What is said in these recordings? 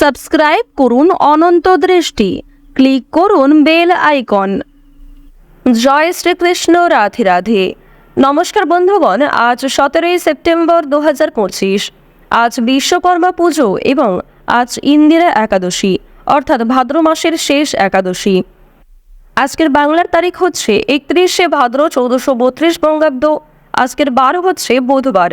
Subscribe করুন অনন্ত দৃষ্টি। Click করুন বেল আইকন। জয় শ্রীকৃষ্ণ, রাধে রাধে। নমস্কার বন্ধুগণ, আজ সতেরোই সেপ্টেম্বর দু হাজার পঁচিশ। আজ বিশ্বকর্মা পুজো এবং আজ ইন্দিরা একাদশী, অর্থাৎ ভাদ্র মাসের শেষ একাদশী। আজকের বাংলার তারিখ হচ্ছে একত্রিশে ভাদ্র চৌদ্দশো বত্রিশ বঙ্গাব্দ। আজকের বার হচ্ছে বুধবার।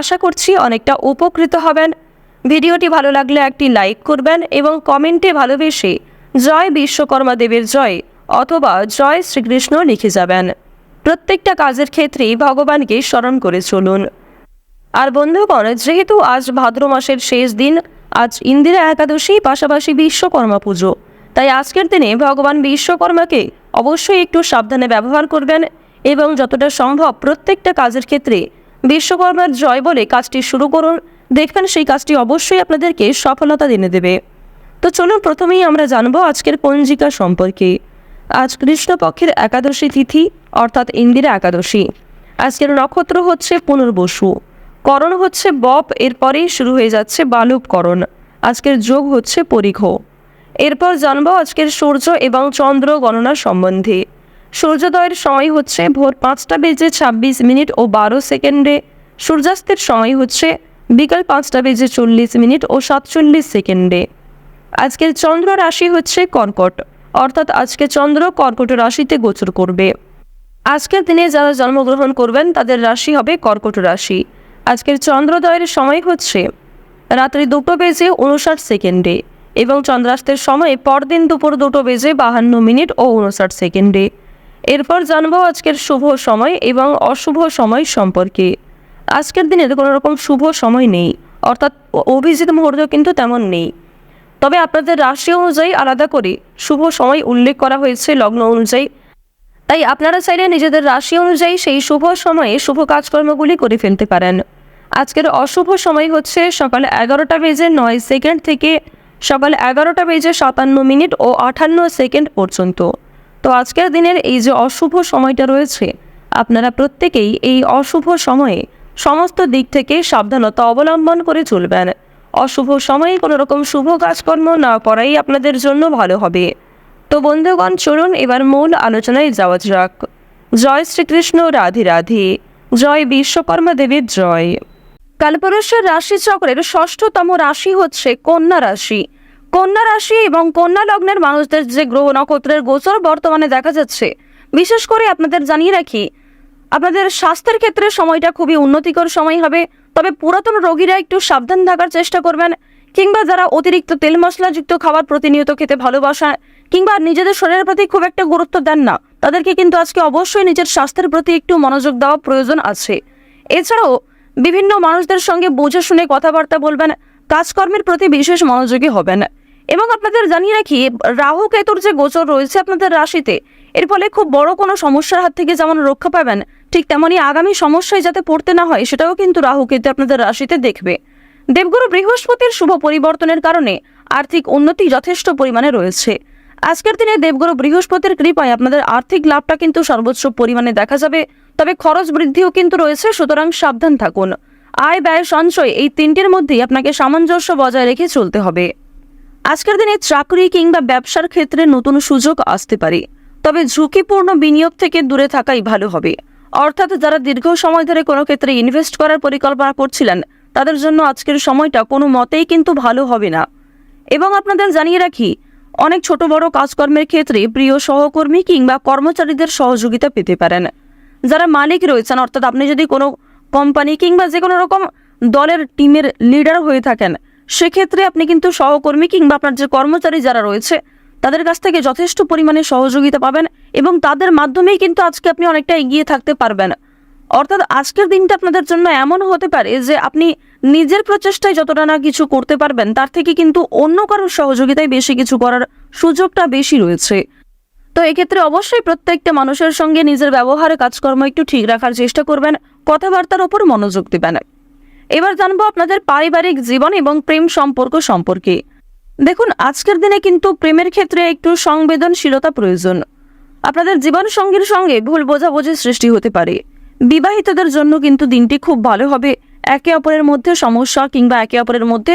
আশা করছি অনেকটা উপকৃত হবেন। ভিডিওটি ভালো লাগলে একটি লাইক করবেন এবং কমেন্টে ভালোবেসে জয় বিশ্বকর্মা দেবের জয় অথবা জয় শ্রীকৃষ্ণ লিখে যাবেন। প্রত্যেকটা কাজের ক্ষেত্রেই ভগবানকে স্মরণ করে চলুন। আর বন্ধুগণ, যেহেতু আজ ভাদ্র মাসের শেষ দিন, আজ ইন্দিরা একাদশী, পাশাপাশি বিশ্বকর্মা পুজো, তাই আজকের দিনে ভগবান বিশ্বকর্মাকে অবশ্যই একটু সাবধানে ব্যবহার করবেন এবং যতটা সম্ভব প্রত্যেকটা কাজের ক্ষেত্রে বিশ্বকর্মার জয় বলে কাজটি শুরু করুন। দেখবেন সেই কাজটি অবশ্যই আপনাদেরকে সফলতা এনে দেবে। তো চলুন প্রথমেই আমরা জানব আজকের পঞ্জিকা সম্পর্কে। আজ কৃষ্ণপক্ষের একাদশী তিথি, অর্থাৎ ইন্দিরা একাদশী। আজকের নক্ষত্র হচ্ছে পুনর্বসু। করণ হচ্ছে বপ, এরপরেই শুরু হয়ে যাচ্ছে বালুককরণ আজকের যোগ হচ্ছে পরিঘ। এরপর জানব আজকের সূর্য এবং চন্দ্র গণনা সম্বন্ধে। সূর্যোদয়ের সময় হচ্ছে ভোর পাঁচটা বেজে ছাব্বিশ মিনিট ও বারো সেকেন্ডে। সূর্যাস্তের সময় হচ্ছে বিকাল পাঁচটা বেজে চল্লিশ মিনিট ও সাতচল্লিশ সেকেন্ডে। আজকের চন্দ্র রাশি হচ্ছে কর্কট, অর্থাৎ আজকে চন্দ্র কর্কট রাশিতে গোচর করবে। আজকের দিনে যারা জন্মগ্রহণ করবেন, তাদের রাশি হবে কর্কট রাশি। আজকের চন্দ্রোদয়ের সময় হচ্ছে রাত্রি দুটো বেজে উনষাট সেকেন্ডে এবং চন্দ্রাস্তের সময় পরদিন দুপুর দুটো বেজে বাহান্ন মিনিট ও উনষাট সেকেন্ডে। এরপর জানব আজকের শুভ সময় এবং অশুভ সময় সম্পর্কে। আজকের দিনে কোনো রকম শুভ সময় নেই, অর্থাৎ অভিজিৎ মুহূর্ত কিন্তু তেমন নেই। তবে আপনাদের রাশি অনুযায়ী আলাদা করে শুভ সময় উল্লেখ করা হয়েছে লগ্ন অনুযায়ী। তাই আপনারা চাইলে নিজেদের রাশি অনুযায়ী সেই শুভ সময়ে শুভ কাজকর্মগুলি করে ফেলতে পারেন। আজকের অশুভ সময় হচ্ছে সকাল এগারোটা বেজে নয় সেকেন্ড থেকে সকাল এগারোটা বেজে সাতান্ন মিনিট ও আঠান্ন সেকেন্ড পর্যন্ত। তো আজকের দিনের এই যে অশুভ সময়টা রয়েছে, আপনারা প্রত্যেকেই এই অশুভ সময়ে সমস্ত দিক থেকে সাবধানতা অবলম্বন করে চলবেন। অশুভ সময়ে কোনো রকম শুভ কাজকর্ম না করাই আপনাদের জন্য ভালো হবে। তো বন্ধুগণ, চলুন এবার মূল আলোচনায় যাওয়া যাক। জয় শ্রীকৃষ্ণ, রাধে রাধে। জয় বিশ্বকর্মা দেবীর জয়। কালপুরুষের রাশিচক্রের ষষ্ঠতম রাশি হচ্ছে কন্যা রাশি। কন্যা রাশি এবং কন্যা লগ্নের মানুষদের যে গ্রহ নক্ষত্রের গোচর বর্তমানে দেখা যাচ্ছে, বিশেষ করে আপনাদের জানিয়ে রাখি, আপনাদের স্বাস্থ্যের ক্ষেত্রে সময়টা খুবই উন্নতিকর সময় হবে, তবে পুরাতন রোগীরা একটু সাবধান থাকার চেষ্টা করবেন, কিংবা যারা অতিরিক্ত তেল মশলাযুক্ত খাবার প্রতিনিয়ত খেতে ভালোবাসা কিংবা নিজেদের শরীরের প্রতি খুব একটা গুরুত্ব দেন না, তাদেরকে কিন্তু আজকে অবশ্যই নিজের স্বাস্থ্যের প্রতি একটু মনোযোগ দেওয়া প্রয়োজন আছে। এছাড়াও, বিভিন্ন মানুষদের সঙ্গে বুঝে শুনে কথাবার্তা বলবেন কাজকর্মের প্রতি বিশেষ মনোযোগী হবেন। এবং আপনাদের জানিয়ে রাখি, রাহু কেতুর যে গোচর রয়েছে আপনাদের রাশিতে, এর ফলে খুব বড় কোনো সমস্যার হাত থেকে যেমন রক্ষা পাবেন, ঠিক তেমনি আগামী সমস্যায় যাতে পড়তে না হয়, সেটাও কিন্তু রাহু কেতু আপনাদের রাশিতে দেখবে। দেবগুরু বৃহস্পতির শুভ পরিবর্তনের কারণে আর্থিক উন্নতি যথেষ্ট পরিমাণে রয়েছে। আজকের দিনে দেবগুরু বৃহস্পতির কৃপায় আপনাদের আর্থিক লাভটা কিন্তু সর্বোচ্চ পরিমাণে দেখা যাবে, তবে খরচ বৃদ্ধিও কিন্তু রয়েছে, সুতরাং সাবধান থাকুন। আয় ব্যয় সঞ্চয় এই তিনটির মধ্যেই আপনাকে সামঞ্জস্য বজায় রেখে চলতে হবে। আজকের দিনে চাকরি কিংবা ব্যবসার ক্ষেত্রে নতুন সুযোগ আসতে পারে, তবে ঝুঁকিপূর্ণ বিনিয়োগ থেকে দূরে থাকাই ভালো হবে। অর্থাৎ যারা দীর্ঘ সময় ধরে কোনো ক্ষেত্রে ইনভেস্ট করার পরিকল্পনা করছিলেন, তাদের জন্য আজকের সময়টা কোনো মতেই কিন্তু ভালো হবে না। এবং আপনাদের জানিয়ে রাখি, অনেক ছোট বড় কাজকর্মের ক্ষেত্রে প্রিয় সহকর্মী কিংবা কর্মচারীদের সহযোগিতা পেতে পারেন। যারা মালিক রয়েছেন, অর্থাৎ আপনি যদি কোনো কোম্পানি কিংবা যে কোনো রকম দলের টিমের লিডার হয়ে থাকেন, সেক্ষেত্রে আপনি কিন্তু সহকর্মী কিংবা আপনার যে কর্মচারী যারা রয়েছে, তাদের কাছ থেকে যথেষ্ট পরিমাণে সহযোগিতা পাবেন এবং তাদের মাধ্যমেই কিন্তু আজকে আপনি অনেকটা এগিয়ে থাকতে পারবেন। অর্থাৎ আজকের দিনটা আপনাদের জন্য এমন হতে পারে যে আপনি নিজের প্রচেষ্টায় যতটা না কিছু করতে পারবেন, তার থেকে কিন্তু অন্য কারোর সহযোগিতায় বেশি কিছু করার সুযোগটা বেশি রয়েছে। তো এক্ষেত্রে অবশ্যই প্রত্যেকটা মানুষের সঙ্গে নিজের ব্যবহারে, কাজকর্ম একটু ঠিক রাখার চেষ্টা করবেন। কথাবার্তার ওপর মনোযোগ দেবেন। এবার জানব আপনাদের পারিবারিক জীবন এবং প্রেম সম্পর্ক সম্পর্কে। দেখুন, আজকের দিনে কিন্তু প্রেমের ক্ষেত্রে একটু সংবেদনশীলতা প্রয়োজন। আপনাদের জীবন সঙ্গীর সঙ্গে ভুল বোঝাবুঝির সৃষ্টি হতে পারে। বিবাহিতদের জন্য কিন্তু দিনটি খুব ভালো হবে। একে অপরের মধ্যে সমস্যা কিংবা একে অপরের মধ্যে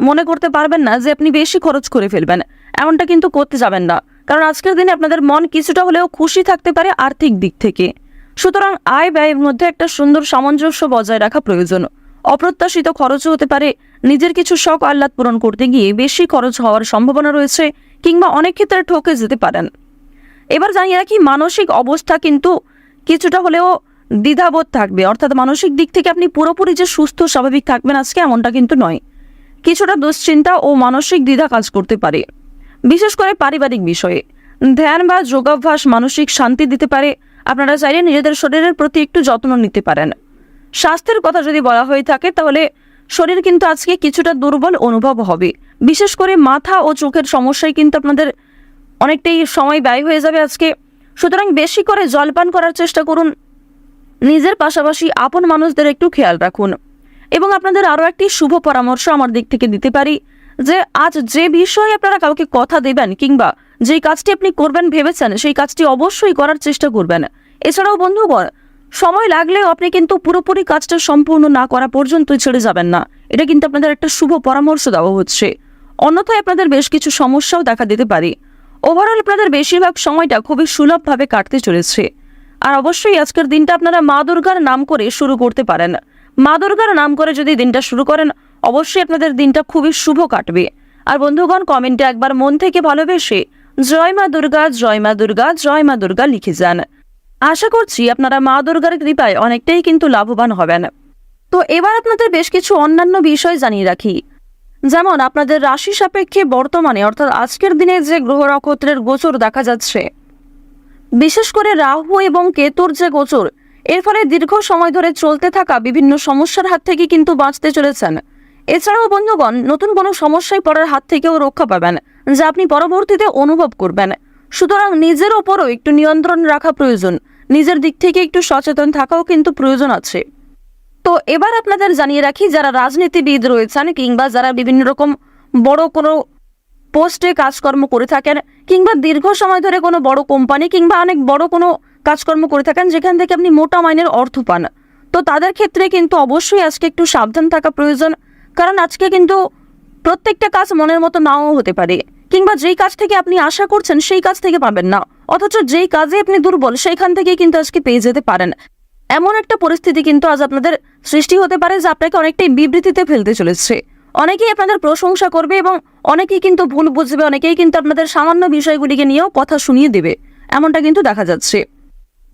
মনে করতে পারবেন না যে আপনি বেশি খরচ করে ফেলবেন। এমনটা কিন্তু করতে যাবেন না। কারণ আজকের দিনে আপনাদের মন কিছুটা হলেও খুশি থাকতে পারে আর্থিক দিক থেকে। সুতরাং আয় ব্যয়ের মধ্যে একটা সুন্দর সামঞ্জস্য বজায় রাখা প্রয়োজন। অপ্রত্যাশিত খরচও হতে পারে। নিজের কিছু শখ আহ্লাদ পূরণ করতে গিয়ে বেশি খরচ হওয়ার সম্ভাবনা রয়েছে কিংবা অনেক ক্ষেত্রে ঠকে যেতে পারেন। এবার জানিয়ে রাখি মানসিক অবস্থা কিন্তু কিছুটা হলেও দ্বিধাবোধ থাকবে। অর্থাৎ মানসিক দিক থেকে আপনি পুরোপুরি যে সুস্থ, স্বাভাবিক থাকবেন আজকে এমনটা কিন্তু নয়। কিছুটা দুশ্চিন্তা ও মানসিক দ্বিধা কাজ করতে পারে। বিশেষ করে পারিবারিক বিষয়ে। ধ্যান বা যোগাভ্যাস মানসিক শান্তি দিতে পারে। আপনারা চাইলে নিজেদের শরীরের প্রতি একটু যত্ন নিতে পারেন। স্বাস্থ্যের কথা যদি বলা হয়ে থাকে, তাহলে শরীর কিন্তু আজকে কিছুটা দুর্বল অনুভব হবে। বিশেষ করে মাথা ও চোখের সমস্যায় কিন্তু আপনাদের অনেকটাই সময় ব্যয় হয়ে যাবে আজকে। সুতরাং বেশি করে জলপান করার চেষ্টা করুন। নিজের পাশাপাশি আপন মানুষদের একটু খেয়াল রাখুন। এবং আপনাদের আরও একটি শুভ পরামর্শ আমার দিক থেকে দিতে পারি যে আজ যে বিষয়ে আপনারা কাউকে কথা দেবেন কিংবা যে কাজটি আপনি করবেন ভেবেছেন, সেই কাজটি অবশ্যই করার চেষ্টা করবেন। এছাড়াও বন্ধুগণ, সময় লাগলেও আপনি কিন্তু পুরোপুরি কাজটা সম্পূর্ণ না করা পর্যন্তই ছেড়ে যাবেন না। এটা কিন্তু আপনাদের একটা শুভ পরামর্শ দেওয়া হচ্ছে। অন্যথায় আপনাদের বেশ কিছু সমস্যাও দেখা দিতে পারে। ওভারঅল আপনাদের বেশিরভাগ সময়টা খুবই সুলভভাবে কাটতে চলেছে। আর অবশ্যই আজকের দিনটা আপনারা মা দুর্গার নাম করে শুরু করতে পারেন। মা দুর্গার নাম করে যদি দিনটা শুরু করেন, অবশ্যই আপনাদের দিনটা খুবই শুভ কাটবে। আর বন্ধুগণ, কমেন্টে একবার মন থেকে ভালোবেসে জয় মা দুর্গা, জয় মা দুর্গা, জয় মা দুর্গা লিখে যান। আশা করছি আপনারা মা দুর্গার কৃপায় অনেকটাই কিন্তু লাভবান হবেন। তো এবার আপনাদের বেশ কিছু অন্যান্য বিষয় জানিয়ে রাখি। যেমন, আপনাদের রাশি সাপেক্ষে বর্তমানে, অর্থাৎ আজকের দিনে যে গ্রহ নক্ষত্রের গোচর দেখা যাচ্ছে, বিশেষ করে রাহু এবং কেতুর যে গোচর এর ফলে দীর্ঘ সময় ধরে চলতে থাকা বিভিন্ন সমস্যার হাত থেকে কিন্তু বাঁচতে চলেছেন। এছাড়াও বন্ধুগণ, নতুন কোনো সমস্যায় পড়ার হাত থেকেও রক্ষা পাবেন, যা আপনি পরবর্তীতে অনুভব করবেন। সুতরাং নিজের ওপরও একটু নিয়ন্ত্রণ রাখা প্রয়োজন। নিজের দিক থেকে একটু সচেতন থাকাও কিন্তু প্রয়োজন আছে। তো এবার আপনাদের জানিয়ে রাখি, যারা রাজনীতিবিদ রয়েছেন কিংবা যারা বিভিন্ন রকম বড় কোনো পোস্টে কাজকর্ম করে থাকেন, কিংবা দীর্ঘ সময় ধরে কোনো বড় কোম্পানি কিংবা অনেক বড় কোনো কাজকর্ম করে থাকেন, যেখান থেকে আপনি মোটা মাইনের অর্থ পান। তো তাদের ক্ষেত্রে কিন্তু অবশ্যই আজকে একটু সাবধান থাকা প্রয়োজন, কারণ আজকে কিন্তু প্রত্যেকটা কাজ মনের মতো নাও হতে পারে। কিংবা যেই কাজ থেকে আপনি আশা করছেন, সেই কাজ থেকে পাবেন না। অথচ যেই কাজে আপনি দুর্বল, সেইখান থেকে কিন্তু আজকে পেয়ে যেতে পারেন। এমন একটা পরিস্থিতি কিন্তু আজ আপনাদের সৃষ্টি হতে পারে, যা আপনাকে অনেকটাই বিবৃতিতে ফেলতে চলেছে। অনেকেই আপনাদের প্রশংসা করবে এবং অনেকেই কিন্তু ভুল বুঝবে, অনেকেই কিন্তু আপনাদের সামান্য বিষয়গুলিকে নিয়েও কথা শুনিয়ে দেবে। এমনটা কিন্তু দেখা যাচ্ছে।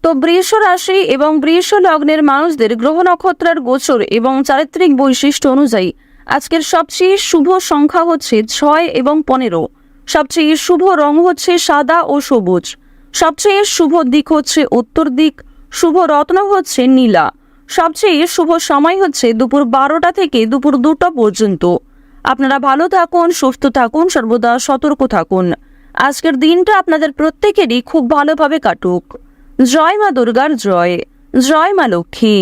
তো বৃষ রাশি এবং বৃষ লগ্নের মানুষদের গ্রহ নক্ষত্রের গোচর এবং চারিত্রিক বৈশিষ্ট্য অনুযায়ী আজকের সবচেয়ে শুভ সংখ্যা হচ্ছে ছয় এবং পনেরো। সবচেয়ে শুভ রং হচ্ছে সাদা ও সবুজ। সবচেয়ে শুভ দিক হচ্ছে উত্তর দিক। শুভ রত্ন হচ্ছে নীলা। সবচেয়ে শুভ সময় হচ্ছে দুপুর বারোটা থেকে দুপুর দুটো পর্যন্ত। আপনারা ভালো থাকুন, সুস্থ থাকুন, সর্বদা সতর্ক থাকুন। আজকের দিনটা আপনাদের প্রত্যেকেরই খুব ভালোভাবে কাটুক। জয় মা দুর্গার জয় জয় মা লক্ষ্মী।